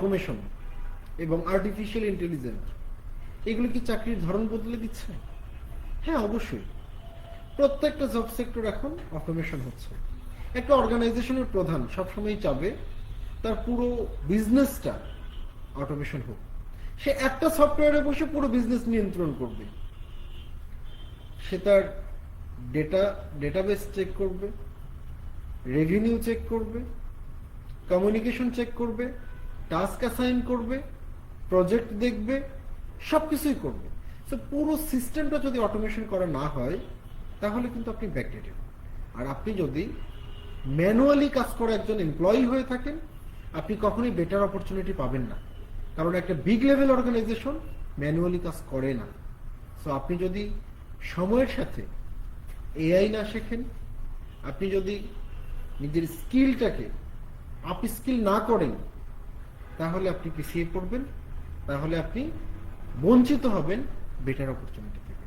Automation এবং artificial intelligence এগুলো কি চাকরির ধরন বদলে দিচ্ছে? হ্যাঁ অবশ্যই। প্রত্যেকটা জব সেক্টর এখন অটোমেশন হচ্ছে। একটা অর্গানাইজেশনের প্রধান সবসময় চাবে তার পুরো বিজনেসটা অটোমেশন হোক। সে একটা সফটওয়্যারে বসে পুরো বিজনেস নিয়ন্ত্রণ করবে। সে তার ডেটা ডেটাবেস চেক করবে রেভিনিউ চেক করবে কমিউনিকেশন চেক করবে টাস্ক অ্যাসাইন করবে প্রজেক্ট দেখবে সব কিছুই করবে। তো পুরো সিস্টেমটা যদি অটোমেশন করা না হয়, তাহলে কিন্তু আপনি ব্যাকডেটেড আর আপনি যদি ম্যানুয়ালি কাজ করা একজন এমপ্লয়ি হয়ে থাকেন, আপনি কখনোই বেটার অপরচুনিটি পাবেন না। কারণ একটা বিগ লেভেল অর্গানাইজেশন ম্যানুয়ালি কাজ করে না। সো আপনি যদি সময়ের সাথে এআই না শেখেন, আপনি যদি নিজের স্কিলটাকে আপ স্কিল না করেন তাহলে আপনি পিছিয়ে পড়বেন তাহলে আপনি বঞ্চিত হবেন বেটার অপরচুনিটি থেকে।